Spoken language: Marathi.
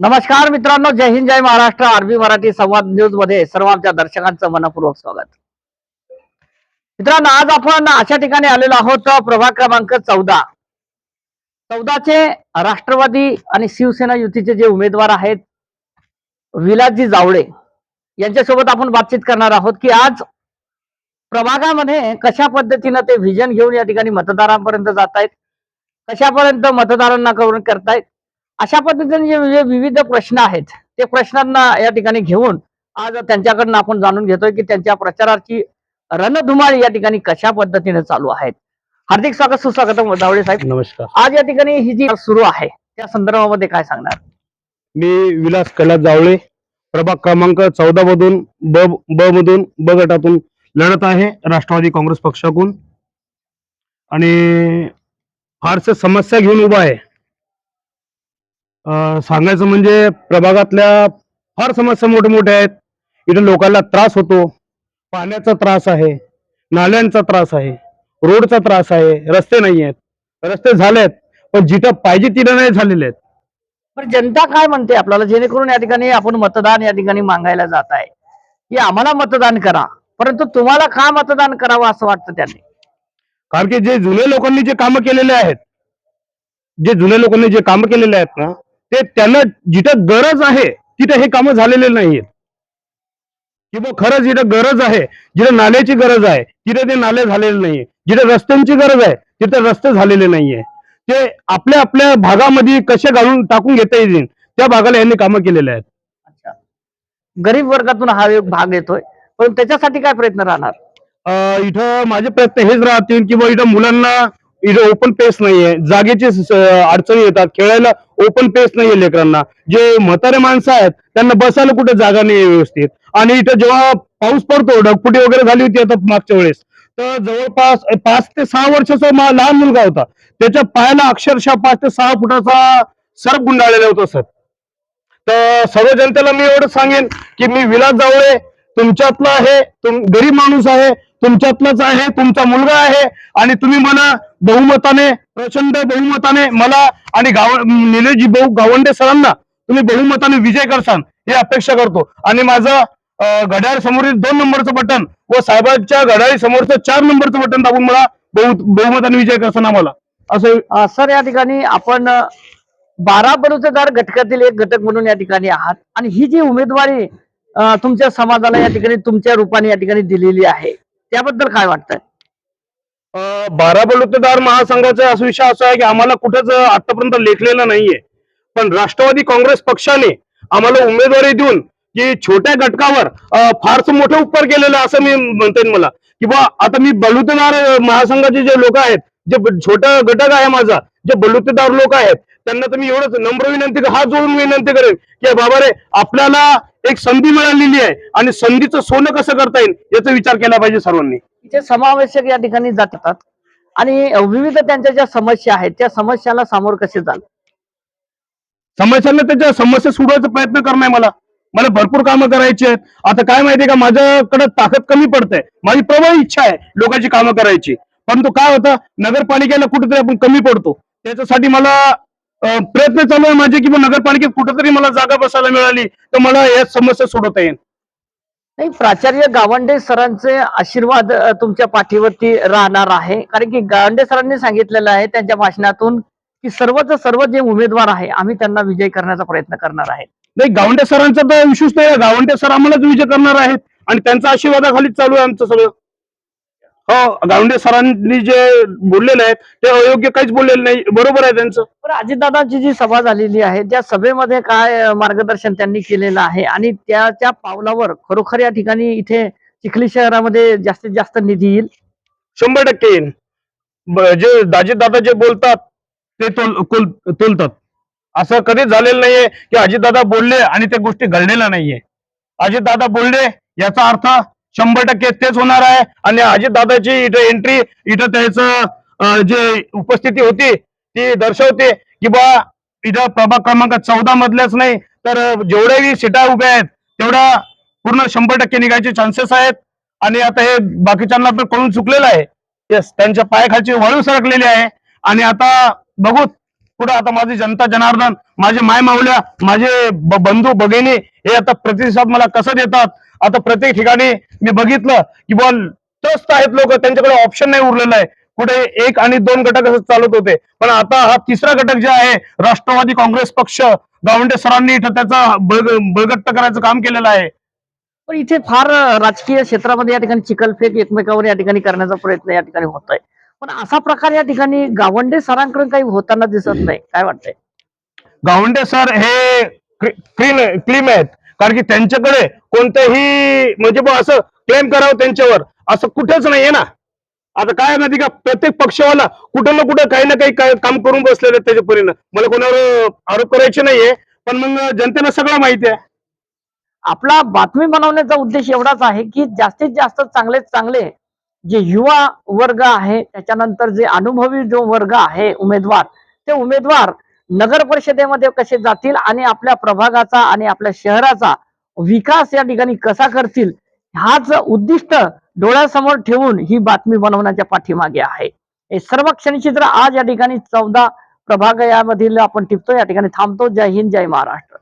नमस्कार मित्रांनो जय हिंद जय महाराष्ट्र. आरबी मराठी संवाद न्यूजमध्ये सर्व आमच्या दर्शकांचं मनपूर्वक स्वागत. मित्रांनो आज आपण अशा ठिकाणी आलेलो आहोत प्रभाग क्रमांक चौदा. चौदाचे राष्ट्रवादी आणि शिवसेना युतीचे जे उमेदवार आहेत विलासजी जावळे यांच्यासोबत आपण बातचीत करणार आहोत की आज प्रभागामध्ये कशा पद्धतीनं ते व्हिजन घेऊन या ठिकाणी मतदारांपर्यंत जात आहेत कशापर्यंत मतदारांना करून करतायत अशा पद्धतीने जे विविध प्रश्न आहेत ते प्रश्नांना या ठिकाणी घेऊन आज त्यांच्याकडनं आपण जाणून घेतोय की त्यांच्या प्रचाराची रणधुमाळी या ठिकाणी कशा पद्धतीने चालू आहेत. हार्दिक स्वागत सुस्वागत जावळे साहेब. नमस्कार. आज या ठिकाणी ही जी सुरू आहे त्या संदर्भामध्ये काय सांगणार? मी विलास कैलास जावळे प्रभाग क्रमांक चौदा मधून ब ब मधून ब गटातून लढत आहे राष्ट्रवादी काँग्रेस पक्षाकडून. आणि फारसे समस्या घेऊन उभा आहे. सांगायचं म्हणजे प्रभागातल्या फार समस्या मोठ्या मोठ्या आहेत. इथे लोकांना त्रास होतो. पाण्याचा त्रास आहे. नाल्यांचा त्रास आहे. रोडचा त्रास आहे. रस्ते नाही आहेत. रस्ते झालेत पण जिथं पाहिजे तिथं नाही झालेले आहेत. पण जनता काय म्हणते आपल्याला? जेणेकरून या ठिकाणी आपण मतदान या ठिकाणी मागायला जात आहे. की आम्हाला मतदान करा परंतु तुम्हाला का मतदान करावं असं वाटतं त्यांनी? कारण की जे जुने लोकांनी जे कामं केलेले आहेत जे जुन्या लोकांनी जे कामं केलेले आहेत ना ते त्यांना जिथं गरज आहे तिथं हे कामं झालेले नाहीयेत. किंवा खरंच जिथं गरज आहे जिथं नाल्याची गरज आहे तिथे ते नाले झालेले नाहीये जिथं रस्त्यांची गरज आहे तिथं रस्ते झालेले नाहीये ते आपल्या आपल्या भागामध्ये कसे घालून टाकून घेता येईल त्या भागाला यांनी कामं केलेले आहेत. गरीब वर्गातून हा एक भाग येतोय. पण त्याच्यासाठी काय प्रयत्न राहणार? इथं माझे प्रयत्न हेच राहतील की बा इथं मुलांना इथं ओपन पेस नाहीये. जागेची अडचणी येतात. खेळायला ओपन पेस नाहीये लेकरांना. जे म्हातारे माणसं आहेत त्यांना बसायला कुठे जागा नाही व्यवस्थित. आणि इथं जेव्हा पाऊस पडतो ढगफुटी वगैरे झाली होती आता मागच्या वेळेस तर जवळपास पाच ते सहा वर्षाचा लहान मुलगा होता. त्याच्या पायाला अक्षरशः पाच ते सहा फुटाचा सर्प गुंडाळलेला होता सर. तर सर्व जनतेला मी एवढं सांगेन की मी विलास जावळे तुमच्यातला आहे तुम गरीब माणूस आहे तुमच्यातलाच आहे तुमचा मुलगा आहे आणि तुम्ही मला बहुमताने प्रचंड बहुमताने मला आणि गाव निलेशजी भाऊ गावंडे सरांना तुम्ही बहुमताने विजय करसान ही अपेक्षा करतो. आणि माझं घड्याळ समोरील दोन नंबरचं बटन व साहेबांच्या घड्याळी समोरचं चार नंबरचं बटन दाबून मला बहु बहुमताने विजय करसान आम्हाला. असं सर या ठिकाणी आपण बारा बलुतेदार घटकातील एक घटक म्हणून या ठिकाणी आहात. आणि ही जी उमेदवारी तुमच्या समाजाला या ठिकाणी तुमच्या रूपाने या ठिकाणी दिलेली आहे. त्याबद्दल काय वाटतंय? अं, बारा बलुतेदार महासंघाचा असा विषय असा आहे की आम्हाला कुठेच आतापर्यंत लेखलेलं नाहीये. पण राष्ट्रवादी काँग्रेस पक्षाने आम्हाला उमेदवारी देऊन की छोट्या घटकावर फारच फारसं मोठं उपकार केलेलं असं मी म्हणते मला. की बा आता मी बलुतेदार महासंघाचे जे लोक आहेत जे छोटा घटक आहे माझा जे बलुतेदार लोक आहेत त्यांना तर मी एवढंच नम्र विनंती हात जोडून विनंती करेन की बाबा रे आपल्याला एक संधी मिळालेली आहे आणि संधीचं सोनं कसं करता येईल याचा विचार केला पाहिजे सर्वांनी. इथे समावेशक या ठिकाणी जातात. आणि विविध त्यांच्या ज्या समस्या आहेत त्या समस्याला सामोर कसे जाल समस्यांना त्याच्या समस्या सोडवायचा प्रयत्न करणं आहे मला. मला भरपूर कामं करायची आहेत. आता काय माहितीये का माझ्याकडे ताकद कमी पडते माझी प्रबळ इच्छा आहे लोकांची कामं करायची. परंतु काय होतं नगरपालिकेला कुठेतरी आपण कमी पडतो. त्याच्यासाठी मला प्रयत्न चालू आहे माझे की नगरपालिकेत कुठेतरी मला जागा बसायला मिळाली तर मला या समस्या सोडवता येईल. नाही प्राचार्य गावंडे सरांचे आशीर्वाद तुमच्या पाठीवरती राहणार आहे. कारण की गावंडे सरांनी सांगितलेलं आहे त्यांच्या भाषणातून की सर्वच सर्व जे उमेदवार आहे आम्ही त्यांना विजय करण्याचा प्रयत्न करणार आहे. नाही गावंडे सरांचा तर विश्वास नाही. गावंडे सर आम्हालाच विजय करणार आहेत. आणि त्यांच्या आशीर्वादाखालीच चालू आहे आमचं सगळं. हो गावंडे सरांनी जे बोललेले आहेत ते अयोग्य काहीच बोललेलं नाही. बरोबर आहे त्यांचं. पण अजितदादांची जी सभा झालेली आहे त्या सभेमध्ये काय मार्गदर्शन त्यांनी केलेलं आहे? आणि त्या त्या पावलावर खरोखर या ठिकाणी इथे चिखली शहरामध्ये जास्तीत जास्त निधी येईल? शंभर टक्के येईन ब- जे दाजी दादा जे बोलतात ते तोल तोलतात. असं कधीच झालेलं नाहीये की अजितदादा बोलले आणि त्या गोष्टी घडलेल्या नाहीये. अजितदादा बोलले याचा अर्थ शंभर टक्के तेच होणार आहे आणि अजितदादाची इथं एंट्री इथं त्याचं जे उपस्थिती होती ती दर्शवते की बा इथं प्रभाग क्रमांक चौदा मधल्याच नाही तर जेवढ्याही सीटा उभ्या आहेत तेवढ्या पूर्ण शंभर टक्के निघायचे चान्सेस आहेत. आणि आता हे बाकीच्यांना पण कळून चुकलेलं आहे. येस त्यांच्या पायाखालची वाळू सरकलेली आहे. आणि आता बघू कुठं आता माझी जनता जनार्दन माझे माय माऊल्या माझे बंधू भगिनी हे आता प्रतिसाद मला कसं देतात? आता प्रत्येक ठिकाणी मी बघितलं की बोल त्रस्त आहेत लोक त्यांच्याकडे ऑप्शन नाही उरलेलं आहे. कुठे एक आणि दोन घटक असं चालत होते. पण आता हा तिसरा घटक जे आहे राष्ट्रवादी काँग्रेस पक्ष गावंडे सरांनी इथं त्याचा बळग- करायचं काम केलेलं आहे. पण इथे फार राजकीय क्षेत्रामध्ये या ठिकाणी चिखलफेक एकमेकावर या ठिकाणी करण्याचा प्रयत्न या ठिकाणी होत आहे पण असा प्रकार या ठिकाणी गावंडे सरांकडून काही होताना दिसत नाही. काय वाटतंय? गावंडे सर हे क्लीन क्लीम आहेत. कारण की त्यांच्याकडे कोणतंही म्हणजे असं क्लेम करावं त्यांच्यावर. असं कुठेच नाहीये ना. आता काय माहिती का प्रत्येक पक्षवाला कुठं ना कुठं काही ना काही काम करून बसलेले त्याच्या परीनं. मला कोणावर आरोप करायचे नाहीये. पण मग जनतेला सगळं माहिती आहे. आपला बातमी बनवण्याचा उद्देश एवढाच आहे की जास्तीत जास्त चांगले चांगले जे युवा वर्ग आहे त्याच्यानंतर जे अनुभवी जो वर्ग आहे उमेदवार ते उमेदवार नगर परिषदेमध्ये कसे जातील आणि आपल्या प्रभागाचा आणि आपल्या शहराचा विकास या ठिकाणी कसा करतील हाच उद्दिष्ट डोळ्यासमोर ठेवून ही बातमी बनवण्याच्या पाठीमागे आहे. हे सर्व क्षणचित्र आज या ठिकाणी चौदा प्रभाग यामधील आपण टिपतो या ठिकाणी थांबतो. जय हिंद जय महाराष्ट्र.